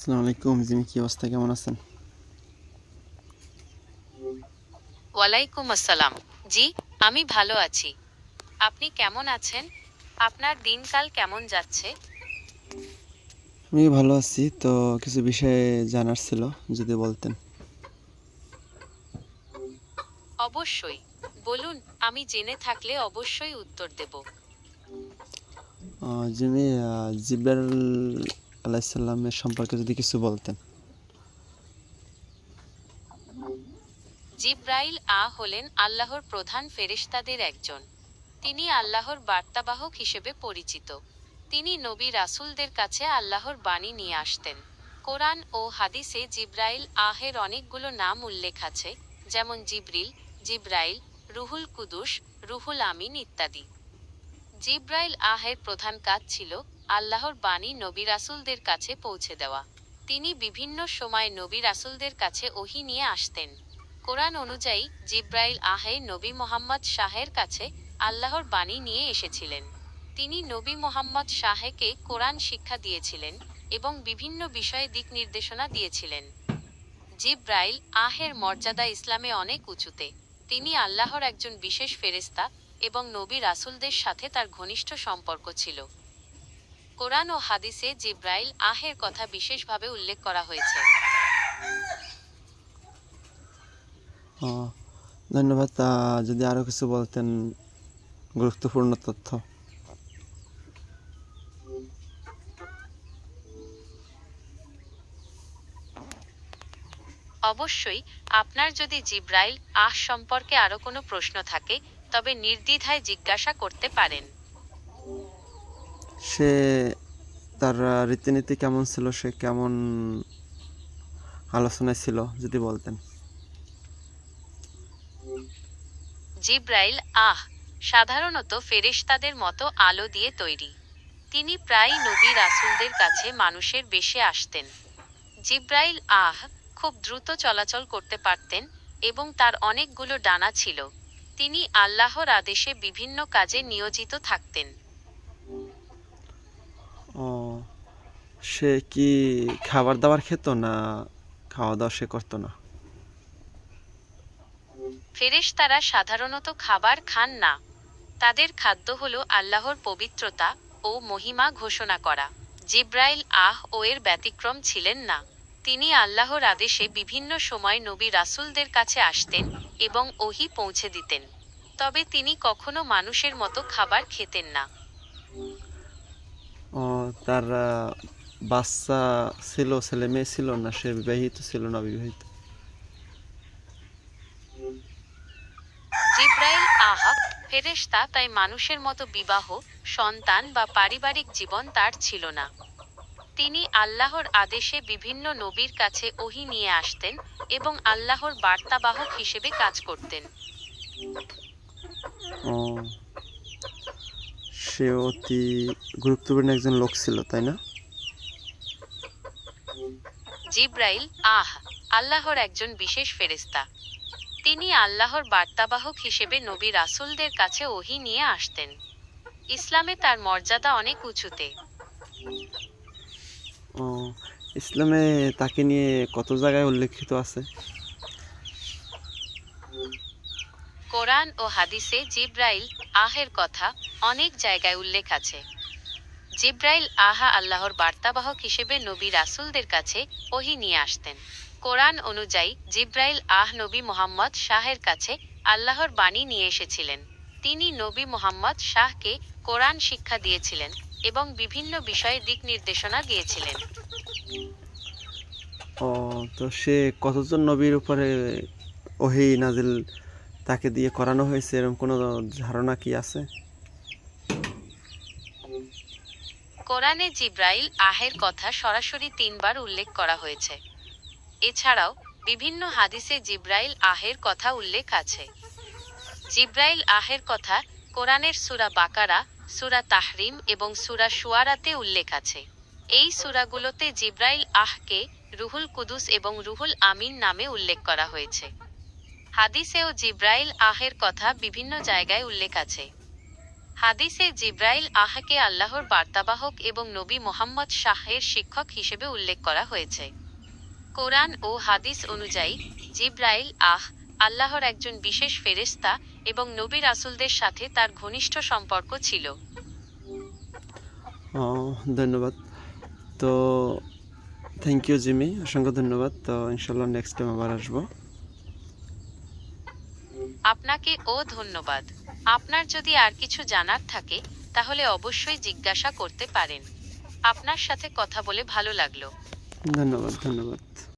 আসসালামু আলাইকুম জিমি কি অবস্থা? কেমন আছেন? ওয়ালাইকুম আসসালাম। জি আমি ভালো আছি। আপনি কেমন আছেন? আপনার দিনকাল কেমন যাচ্ছে? আমি ভালো আছি তো কিছু বিষয়ে জানার ছিল যদি বলতেন। অবশ্যই। বলুন আমি জেনে থাকলে অবশ্যই উত্তর দেব। জিমি আহ, জিব্রাইল আলাইসাল্লামের সম্পর্কে যদি কিছু বলতেন। জিব্রাইল আ হলেন আল্লাহর প্রধান ফেরেশতাদের একজন। তিনি আল্লাহর বার্তাবাহক হিসেবে পরিচিত। তিনি নবী রাসূলদের কাছে আল্লাহর বাণী নিয়ে আসতেন। কোরআন ও হাদিসে জিব্রাইল আহের অনেকগুলো নাম উল্লেখ আছে, যেমন জিব্রিল, জিব্রাইল, রুহুল কুদুস, রুহুল আমিন ইত্যাদি। জিব্রাইল আহের প্রধান কাজ ছিল আল্লাহর বাণী নবী রাসুলদের কাছে পৌঁছে দেওয়া। তিনি বিভিন্ন সময় নবী রাসুলদের কাছে ওহি নিয়ে আসতেন। কোরআন অনুযায়ী জিব্রাইল আহে নবী মোহাম্মদ শাহের কাছে আল্লাহর বাণী নিয়ে এসেছিলেন। তিনি নবী মোহাম্মদ শাহেকে কোরআন শিক্ষা দিয়েছিলেন এবং বিভিন্ন বিষয়ে দিক নির্দেশনা দিয়েছিলেন। জিব্রাইল আহের মর্যাদা ইসলামে অনেক উঁচুতে। তিনি আল্লাহর একজন বিশেষ ফেরেস্তা এবং নবী রাসুলদের সাথে তার ঘনিষ্ঠ সম্পর্ক ছিল। কোরআন ও হাদিসে জিব্রাইল আহের কথা বিশেষভাবে উল্লেখ করা হয়েছে। ধন্যবাদ। যদি আরও কিছু বলতেন গুরুত্বপূর্ণ তথ্য। অবশ্যই আপনার যদি জিব্রাইল আহ সম্পর্কে আরও কোনো প্রশ্ন থাকে তবে নির্দ্বিধায় জিজ্ঞাসা করতে পারেন। সে তার রীতিনীতি কেমন ছিল? সে কেমন আলোচনায় ছিল, যদি বলতেন? জিব্রাইল, আহ, সাধারণত ফেরেশতাদের মতো আলো দিয়ে তৈরি। তিনি প্রায় নবী রাসুলদের কাছে মানুষের বেশে আসতেন। জিব্রাইল, আহ, খুব দ্রুত চলাচল করতে পারতেন এবং তার অনেকগুলো ডানা ছিল। তিনি আল্লাহর আদেশে বিভিন্ন কাজে নিয়োজিত থাকতেন। ও, সে কি খাবার দাবার খেত না খাওয়া দাওয়া সে করতো না? ফেরেশতারা সাধারণত খাবার খান না। তাদের খাদ্য হল আল্লাহর পবিত্রতা ও মহিমা ঘোষণা করা। জিব্রাইল আহ ও এর ব্যতিক্রম ছিলেন না। তিনি আল্লাহর আদেশে বিভিন্ন সময় নবী রাসুলদের কাছে আসতেন এবং ওহি পৌঁছে দিতেন। তবে তিনি কখনো মানুষের মতো খাবার খেতেন না। তার বাচ্চা ছিল ছেলে মেয়ে ছিল না সে বিবাহিত ছিল না বিবাহিত জিব্রাইল ফেরেশতা তাই মানুষের মতো বিবাহ সন্তান বা পারিবারিক জীবন তার ছিল না। তিনি আল্লাহর আদেশে বিভিন্ন নবীর কাছে ওহি নিয়ে আসতেন এবং আল্লাহর বার্তাবাহক হিসেবে কাজ করতেন। সে অতি গুরুত্বপূর্ণ একজন লোক ছিল তাই না? জিব্রাইল আহ আল্লাহর একজন বিশেষ ফেরেশতা। তিনি আল্লাহর বার্তাবাহক হিসেবে নবী রাসূলদের কাছে ওহি নিয়ে আসতেন। ইসলামে তার মর্যাদা অনেক উঁচুতে। ও ইসলামে তাকে নিয়ে কত জায়গায় উল্লেখিত আছে? কোরআন ও হাদিসে জিব্রাইল আহের কথা অনেক জায়গায় উল্লেখ আছে। জিব্রাইল আহা আল্লাহর বার্তাবাহক হিসেবে নবী রাসূলদের কাছে ওহি নিয়ে আসতেন। কোরআন অনুযায়ী জিব্রাইল আহ নবী মোহাম্মদ শাহের কাছে আল্লাহর বাণী নিয়ে এসেছিলেন। তিনি নবী মোহাম্মদ শাহকে কোরআন শিক্ষা দিয়েছিলেন এবং বিভিন্ন বিষয়ে দিক নির্দেশনা দিয়েছিলেন। ও, তো সে কতজন নবীর উপরে ওহি নাজিল তাকে দিয়ে করানো হয়েছে, এরকম কোনো ধারণা কি আছে? কোরআনে জিব্রাইল আহের কথা সরাসরি তিনবার উল্লেখ করা হয়েছে। এছাড়াও বিভিন্ন হাদিসে জিব্রাইল আহের কথা উল্লেখ আছে। জিব্রাইল আহের কথা কোরআনের সুরা বাকারা, সুরা তাহরিম এবং সুরা সুয়ারাতে উল্লেখ আছে। এই সুরাগুলোতে জিব্রাইল আহকে রুহুল কুদুস এবং রুহুল আমিন নামে উল্লেখ করা হয়েছে। হাদিসেও জিব্রাইল আহের কথা বিভিন্ন জায়গায় উল্লেখ আছে। হাদিসে জিব্রাইল আহাকে আল্লাহর বার্তাবাহক এবং নবী মোহাম্মদ শাহের শিক্ষক হিসেবে উল্লেখ করা হয়েছে। কোরআন ও হাদিস অনুযায়ী জিব্রাইল আহ আল্লাহর একজন বিশেষ ফেরেশতা এবং নবী রাসূলদের সাথে তার ঘনিষ্ঠ সম্পর্ক ছিল। ও ধন্যবাদ। তো থ্যাংক ইউ জিমি। অসংখ্য ধন্যবাদ। তো ইনশাল্লাহ নেক্সট টাইম আবার আসব। আপনাকে ও ধন্যবাদ। আপনার যদি আর কিছু জানার থাকে, তাহলে অবশ্যই জিজ্ঞাসা করতে পারেন। আপনার সাথে কথা বলে ভালো লাগল। ধন্যবাদ ধন্যবাদ।